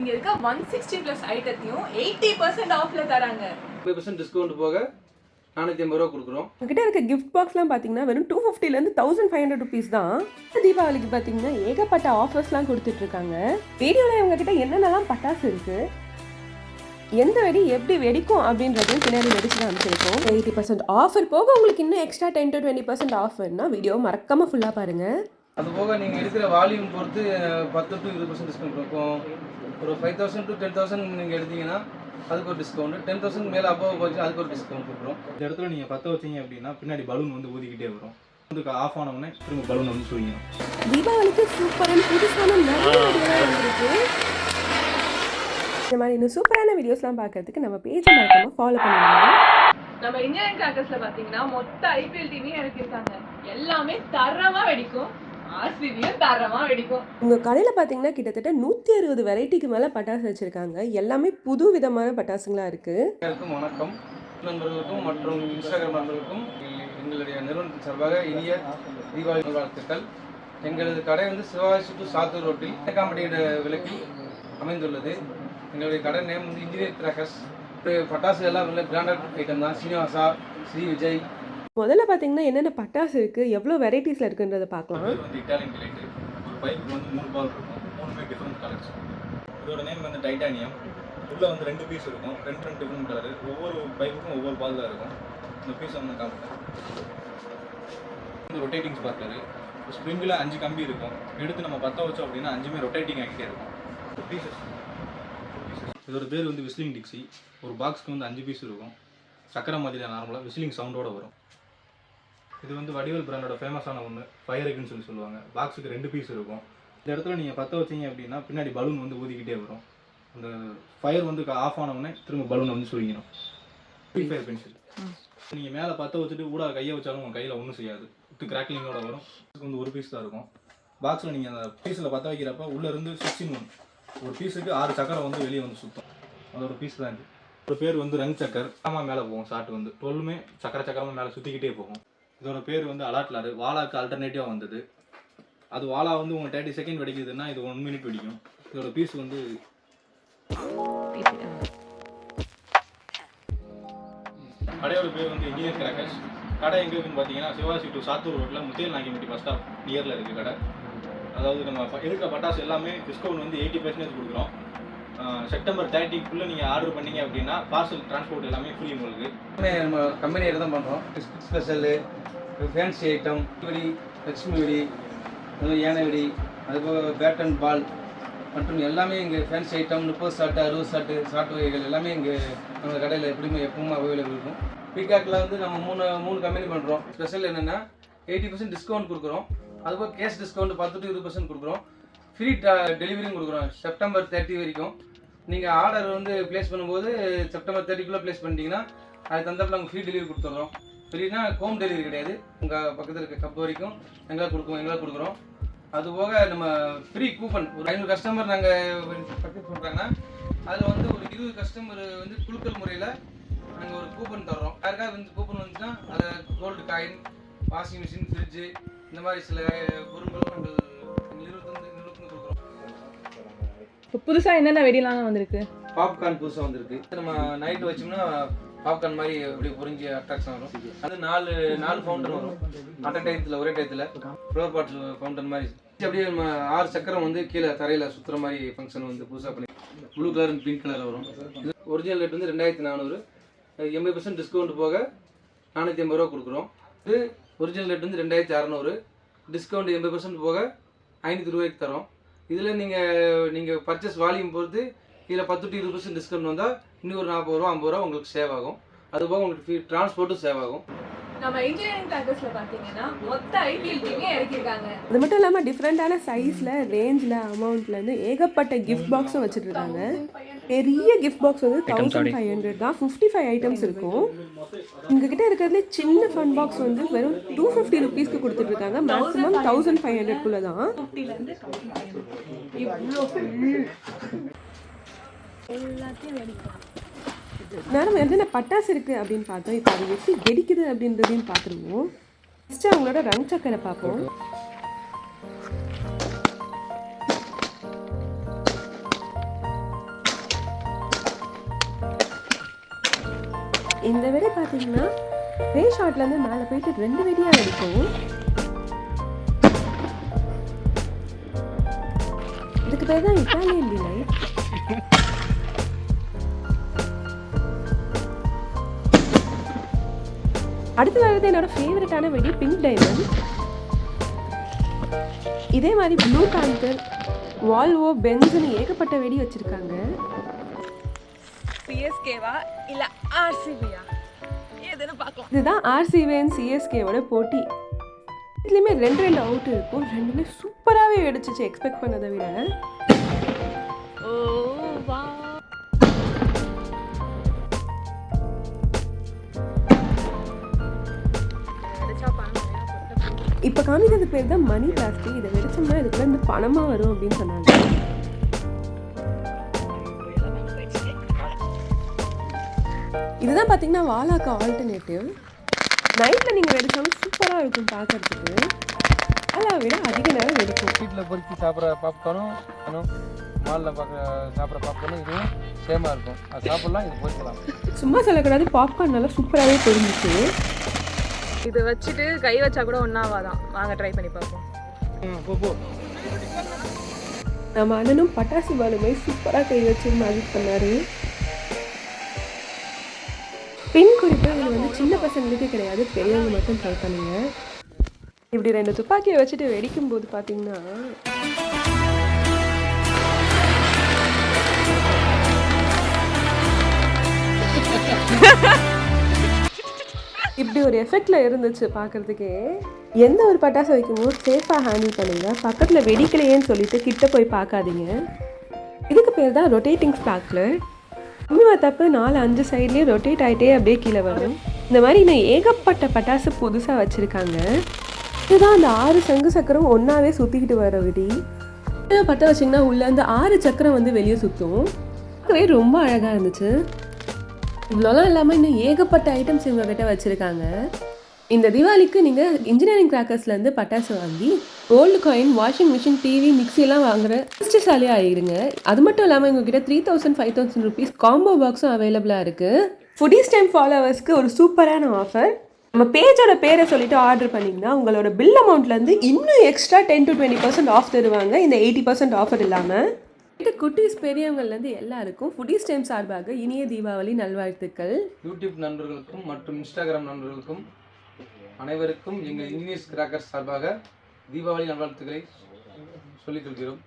இங்க இருக்க one sixty plus ஐட்டத்தையும் எயிட்டி பர்சன்ட் ஆஃப்ல தராங்க. ஃபைவ் பர்சன்ட் டிஸ்கவுண்ட் போக நானூற்றி ஐம்பது ரூபா கொடுக்குறோம். உங்ககிட்ட இருக்க கிஃப்ட் பாக்ஸ்லாம் பார்த்தீங்கன்னா வெறும் டூ ஃபிஃப்டிலேருந்து தௌசண்ட் ஃபைவ் ஹண்ட்ரட் ருபீஸ் தான். தீபாவளிக்கு பார்த்தீங்கன்னா ஏகப்பட்ட ஆஃபர்ஸ்லாம் கொடுத்துட்டு இருக்காங்க. வீடியோவில் இவங்ககிட்ட என்னென்னலாம் பட்டாசு இருக்கு எந்த வெடி எப்படி வெடிக்கும் அப்படின்றதையும் பின்னாடி வெடிச்சு காமிச்சிருக்கோம் எயிட்டி பர்சன்ட் ஆஃபர் போக உங்களுக்கு இன்னும் extra ten to twenty percent ஆஃபர்னா video மறக்காம ஃபுல்லாக பாருங்க. அது போக நீங்கள் எடுக்கிற வால்யூம் பொறுத்து பத்து டு இருபது பர்சன்ட் டிஸ்கவுண்ட் இருக்கும் ஒரு five thousand to ten thousand நீங்கள் எடுத்தீங்கன்னா அதுக்கு ஒரு டிஸ்கவுண்ட் டென் தௌசண்ட் மேலே அப்போ போச்சு அதுக்கு ஒரு டிஸ்கவுண்ட் கொடுக்குறோம். இந்த இடத்துல நீங்கள் பற்ற வச்சீங்க அப்படின்னா பின்னாடி பலூன் வந்து ஊதிக்கிட்டே வரும். வந்து ஆஃப் ஆன உடனே திரும்ப பலூன் வந்து சுழிக்கணும் தீபாவளிக்கு சூப்பரான புதுசான இந்த மாதிரி இன்னும் சூப்பரான வீடியோஸ்லாம் பார்க்கறதுக்கு நம்ம பேஜை மறக்காம ஃபாலோ பண்ணுங்க நம்ம இன்ஜினியரிங் கேம்பஸ்ல பாத்தீங்கன்னா மொத்த ஐபிஎல் டிவியும் இறக்கிருக்காங்க எல்லாமே தரமா வெடிக்கும் ஆர்சிபியும் தரமா வெடிக்கும். உங்கள் கடையில் பார்த்தீங்கன்னா கிட்டத்தட்ட நூற்றி அறுபது வெரைட்டிக்கு மேலே பட்டாசு வச்சுருக்காங்க. எல்லாமே புது விதமான பட்டாசுங்களா இருக்குது வணக்கம். நண்பர்களுக்கும் மற்றும் இன்ஸ்டாகிராம் நண்பர்களுக்கும் எங்கள்- எங்களுடைய நிறுவனத்தின் சார்பாக இனிய தீபாவளி நல்வாழ்த்துக்கள். எங்களது கடை வந்து சிவாஜி டு சாத்தூர் ரோட்டில் காம்படியோட விலக்கில் அமைந்துள்ளது. எங்களுடைய கடை நேம் வந்து இன்ஜினியர் கிராக்கர்ஸ் பட்டாசு எல்லாம் நல்ல பிராண்டட் ஐட்டம் தான். சீனிவாசா ஸ்ரீ விஜய் முதல்ல பார்த்தீங்கன்னா என்னென்ன பட்டாசு இருக்குது எவ்வளோ வெரைட்டிஸில் இருக்குன்றத பார்க்கலாம். வந்து இட்டாலியன் ஒரு வந்து மூணு பால் இருக்கும். டிஃப்ரெண்ட் கலர்ஸ் இதோட நேம் வந்து டைட்டானியம் உள்ளே வந்து ரெண்டு பீஸ் இருக்கும். ரெண்டு ரெண்டு டிஃப்ரெண்ட் கலரு ஒவ்வொரு பைப்புக்கும் ஒவ்வொரு பால் தான் இருக்கும். இந்த பீஸ் வந்து காமிட்டேன் ரொட்டேட்டிங் ஸ்பார்க்கரு ஸ்ப்ரிங்கில் அஞ்சு கம்பி இருக்கும். எடுத்து நம்ம பற்ற வச்சோம் அப்படின்னா அஞ்சுமே ரொட்டேட்டிங் ஆகிட்டே இருக்கும். பீசஸ் இதோட பேர் வந்து விஸ்லிங் டிக்ஸி ஒரு பாக்ஸ்க்கு வந்து அஞ்சு பீஸ் இருக்கும். சக்கரை மாதிரி நார்மலாக விஸ்லிங் சவுண்டோட வரும். இது வந்து வடிவேல் பிராண்டோட ஃபேமஸான ஒன்று ஃபயருக்குன்னு சொல்லி சொல்லுவாங்க. பாக்ஸுக்கு ரெண்டு பீஸ் இருக்கும். இந்த இடத்துல நீங்கள் பற்ற வச்சிங்க அப்படின்னா பின்னாடி பலூன் வந்து ஊதிக்கிட்டே வரும். அந்த ஃபயர் வந்து ஆஃப் ஆனவுடனே திரும்ப பலூன் வந்து சுருங்கிடும். ஃப்ரீ ஃபயர் பென்சில் நீங்கள் மேலே பற்ற வச்சுட்டு ஊடா கையை வச்சாலும் உங்கள் கையில் ஒன்றும் செய்யாது. வித்து கிராக்லிங்கோட வரும். இதுக்கு வந்து ஒரு பீஸ் தான் இருக்கும். பாக்ஸில் நீங்கள் அந்த பீஸில் பற்ற வைக்கிறப்ப உள்ளே இருந்து சிக்ஸ்டின் ஒன் ஒரு பீஸுக்கு ஆறு சக்கரை வந்து வெளியே வந்து சுத்தம். அதோட பீஸ் தான் இது. ஒரு பேர் வந்து ரங் சக்கர். ஆமாம் மேலே போகும் ஷார்ட் வந்து. டுவெல்லுமே சக்கரை சக்கரமாக மேலே சுற்றிக்கிட்டே போகும். இதோட பேர் வந்து அலாட்லாரு. வாலாக்கு அல்டர்னேட்டிவாக வந்தது. அது வாலா வந்து உங்கள் தேர்ட்டி செகண்ட் வெடிக்குதுன்னா இது ஒன் மினிட் வெடிக்கும். இதோட பீஸ் வந்து கடையோட பேர் வந்து இன்ஜினியர் கிராக்கர்ஸ் கடை எங்கே இருக்குன்னு பார்த்தீங்கன்னா சிவாசி டு சாத்தூர் ரோட்டில் முத்தையல் நாங்கிமட்டி பஸ் ஸ்டாப் நியரில் இருக்குது கடை. அதாவது நம்ம ப- இருக்க பட்டாசு எல்லாமே டிஸ்கவுண்ட் வந்து எயிட்டி பர்சன்டேஜ் கொடுக்குறோம். செப்டம்பர் தேர்ட்டிக்குள்ளே நீங்கள் ஆர்டர் பண்ணீங்க அப்படின்னா பார்சல் டிரான்ஸ்போர்ட் எல்லாமே ஃப்ரீ உங்களுக்கு. நம்ம கம்பெனியில் தான் பண்ணுறோம் ஸ்பெஷலு ஃபேன்சி ஐட்டம் வெடி லட்சுமி வெடி அது யானை வெடி அதுபோக பேட் அண்ட் பால் மற்றும் எல்லாமே இங்கே ஃபேன்சி ஐட்டம் முப்பது சாட்டு அறுபது சாட்டு சாட்டு வகைகள் எல்லாமே இங்கே நம்ம கடையில் எப்படியுமே எப்பவும் அவைலபிள் இருக்கும். பீகாக்கில் வந்து நம்ம மூணு மூணு கம்பெனி பண்ணுறோம் ஸ்பெஷல் என்னென்னா எயிட்டி பர்சன்ட் டிஸ்கவுண்ட் கொடுக்குறோம். அதுபோக கேஷ் டிஸ்கவுண்ட் பத்து டு இருபது பர்சன்ட் கொடுக்குறோம். ஃப்ரீ டெலிவரியும் கொடுக்குறோம். செப்டம்பர் தேர்ட்டி வரைக்கும். நீங்கள் ஆர்டர் வந்து ப்ளேஸ் பண்ணும்போது செப்டம்பர் தேர்ட்டிக்குள்ளே ப்ளேஸ் பண்ணிட்டீங்கன்னா அது தந்தப்பில் நாங்கள் ஃப்ரீ டெலிவரி கொடுத்துட்றோம் ஃப்ரீனா ஹோம் டெலிவரி கிடையாது. உங்கள் பக்கத்தில் இருக்க கப் வரைக்கும் எங்களால் கொடுக்குவோம் எங்களால் கொடுக்குறோம். அது போக நம்ம ஃப்ரீ கூப்பன் ஒரு ஐநூறு கஸ்டமர் நாங்கள் பர்ச்சேஸ் பண்ணுறாங்கன்னா அதில் வந்து ஒரு இருபது கஸ்டமர் வந்து குழுக்கள் முறையில் நாங்கள் ஒரு கூப்பன் தர்றோம். யாருக்காவது வந்து கூப்பன் வந்துச்சுன்னா அதை gold coin washing machine fridge இந்த மாதிரி சில பொருட்களும் நாங்கள் இப்போ புதுசாக என்னென்ன வெடிலாம் வந்திருக்கு? பாப்கார்ன் புதுசாக வந்திருக்கு. நம்ம நைட்டு வச்சோம்னா பாப்கார்ன் மாதிரி அப்படியே புரிஞ்சு அட்ராக்ஷன் வரும். அது நாலு நாலு ஃபவுண்டன் வரும். அட் டயத்தில் ஒரே டயத்தில் ஃப்ளோர் பாட்டில் ஃபவுண்டன் மாதிரி. அப்படியே நம்ம ஆறு சக்கரம் வந்து கீழே தரையில் சுற்றுற மாதிரி ஃபங்க்ஷன் வந்து புதுசாக பண்ணி ப்ளூ கலர் பிங்க் கலரில் வரும். ஒரிஜினல் ரேட் வந்து ரெண்டாயிரத்தி நானூறு. எண்பது பர்சன்ட் டிஸ்கவுண்ட் போக நானூற்றி ஐம்பது ரூபா கொடுக்குறோம். இது ஒரிஜினல் ரேட் வந்து ரெண்டாயிரத்தி அறநூறு. டிஸ்கவுண்ட் எண்பது பர்சன்ட் போக ஐநூற்றி ரூபாய்க்கு தரோம். இதில் நீங்கள் நீங்கள் பர்ச்சேஸ் வால்யூம் பொறுத்து இதில் பத்து டு இருபது பர்சன்ட் டிஸ்கவுண்ட் வந்தால் இன்னும் ஒரு நாற்பது ரூபா ஐம்பது ரூபா உங்களுக்கு சேவ் ஆகும். அதுபோக உங்களுக்கு ஃப்ரீ டிரான்ஸ்போர்ட்டும் சேவ் ஆகும். நம்ம இன்ஜினியரிங் கேம்பஸ்ல பாத்தீங்கன்னா மொத்த ஐபிஎல் டிவியும் இறக்கிருக்காங்க அது மட்டும் இல்லாமல் டிஃப்ரெண்ட்டான சைஸில் ரேஞ்சில் அமௌண்ட்லேருந்து ஏகப்பட்ட கிஃப்ட் பாக்ஸும் வச்சுருக்காங்க பெரிய கிஃப்ட் பாக்ஸ் வந்து தௌசண்ட் ஃபைவ் ஹண்ட்ரட் தான். ஃபிஃப்டி ஃபைவ் ஐட்டம்ஸ் இருக்கும். உங்ககிட்ட இருக்கிறதுல சின்ன ஃபன் பாக்ஸ் வந்து வெறும் டூ ஃபிஃப்டி ருபீஸ்க்கு கொடுத்துட்ருக்காங்க. மேக்ஸிமம் தௌசண்ட் ஃபைவ் தான். ஃபிஃப்டில இருந்து இவ்வளோ எல்லாத்தையும் வெடிக்கலாம் மேடம் என்னென்ன பட்டாசு இருக்குது அப்படின்னு பார்த்தோம். இப்போ அது எப்படி வெடிக்குது அப்படின்றதையும் பார்த்துருவோம். ஃபஸ்ட்டு அவங்களோட ரங் சக்கரை பார்ப்போம். இந்த வெடி பார்த்தீங்கன்னா ரே ஷாட்லேருந்து மேலே போயிட்டு ரெண்டு வெடியாக இருக்கும் இதுக்கு பேர் தான் இட்டாலியன் டிலைட் அடுத்து வர்றது என்னோட ஃபேவரட்டான வெடி பிங்க் டைமண்ட் இதே மாதிரி ப்ளூ பேந்தர் வால்வோ பென்ஸ்னு ஏகப்பட்ட வெடி வச்சுருக்காங்க. சிஎஸ்கேவா இல்ல ஆர்சிபியா எதுன்னு பார்க்கலாம். இதுதான் ஆர்சிவேன் சிஎஸ்கேவோட போட்டி. இதுலேயுமே ரெண்டு ரெண்டு அவுட் இருக்கும். ரெண்டுமே சூப்பராகவே வெடிச்சிச்சு. எக்ஸ்பெக்ட் பண்ணதை விட. ஓ வா. இப்போ காமிக்கிறது பேர் தான் மணி பிளாஸ்டிக் இதை வெடிச்சோம்னா இதுக்குள்ள இருந்து பணமாக வரும் அப்படின்னு சொன்னாங்க. இதுதான் பார்த்தீங்கன்னா வாலாக்கு ஆல்டர்னேட்டிவ் நைட்டில் நீங்கள் வெடிச்சாலும் சூப்பராக இருக்கும் பார்க்கறதுக்கு வாலா விட அதிக நேரம் வெடிக்கும் வீட்டில் பொறுக்கி சாப்பிட்ற பாப்கார்னும் மாலில் பார்க்குற சாப்பிட்ற பாப்கார்னும் இதுவும் சேமாக இருக்கும். அது சாப்பிட்லாம் இது பொறிக்கலாம். சும்மா சொல்லக்கூடாது பாப்கார்ன் நல்லா சூப்பராகவே தெரிஞ்சிச்சு இது வச்சுட்டு கை வச்சா கூட ஒன்றாவாதான் வாங்க ட்ரை பண்ணி பார்ப்போம். நம்ம அண்ணனும் பட்டாசு பாலுமே சூப்பராக கை வச்சு மேஜிக் பண்ணாரு. பின் குறிப்பு இது வந்து சின்ன பசங்களுக்கு கிடையாது பெரியவங்க மட்டும் ட்ரை பண்ணுங்க. இப்படி ரெண்டு துப்பாக்கியை வச்சுட்டு வெடிக்கும் போது பார்த்தீங்கன்னா இப்படி ஒரு எஃபெக்டில் இருந்துச்சு பார்க்குறதுக்கே எந்த ஒரு பட்டாசு வைக்கும்போது சேஃபாக ஹேண்டில் பண்ணுங்கள் பக்கத்தில் வெடிக்கலையேன்னு சொல்லிட்டு கிட்ட போய் பார்க்காதீங்க. இதுக்கு பேர் தான் ரொட்டேட்டிங் ஸ்பார்க்லர் கம்மி தப்பு நாலு அஞ்சு சைட்லேயும் ரொட்டேட் ஆகிட்டே அப்படியே கீழே வரும். இந்த மாதிரி இன்னும் ஏகப்பட்ட பட்டாசு புதுசாக வச்சுருக்காங்க. இதுதான் அந்த ஆறு சங்கு சக்கரம் ஒன்றாவே சுற்றிக்கிட்டு வர விடி பட்டை வச்சிங்கன்னா உள்ளே அந்த ஆறு சக்கரம் வந்து வெளியே சுற்றும் பார்க்கவே ரொம்ப அழகாக இருந்துச்சு. இவ்வளோலாம் இல்லாமல் இன்னும் ஏகப்பட்ட ஐட்டம்ஸ் இவங்க கிட்ட வச்சுருக்காங்க. இந்த தீபாவளிக்கு நீங்கள் இன்ஜினியரிங் கிராக்கர்ஸ்லேருந்து பட்டாசு வாங்கி gold coin washing machine TV மிக்ஸிலாம் வாங்குற அதிர்ஷ்டசாலியாக ஆகிடுங்க அது மட்டும் இல்லாமல் உங்ககிட்ட three thousand five thousand rupees combo பாக்ஸும் அவைலபிளாக இருக்குது ஃபுடிஸ் டைம் ஃபாலோவர்ஸ்க்கு ஒரு சூப்பரான ஆஃபர் நம்ம பேஜோட பேரை சொல்லிட்டு ஆர்டர் பண்ணிங்கன்னா உங்களோட பில் அமௌண்ட்லேருந்து இன்னும் extra ten to twenty percent off தருவாங்க. இந்த எயிட்டி பர்சன்ட் ஆஃபர் இல்லாமல் கிட்ட குட்டீஸ் பெரியவங்கள்லேருந்து எல்லாருக்கும் ஃபுடிஸ் டைம் சார்பாக இனிய தீபாவளி நல்வாழ்த்துக்கள். யூடியூப் நண்பர்களுக்கும் மற்றும் இன்ஸ்டாகிராம் நண்பர்களுக்கும் அனைவருக்கும் எங்கள் இன்ஜினியர்ஸ் கிராக்கர்ஸ் சார்பாக தீபாவளி நல்வாழ்த்துக்களை சொல்லிக் கொள்கிறோம்.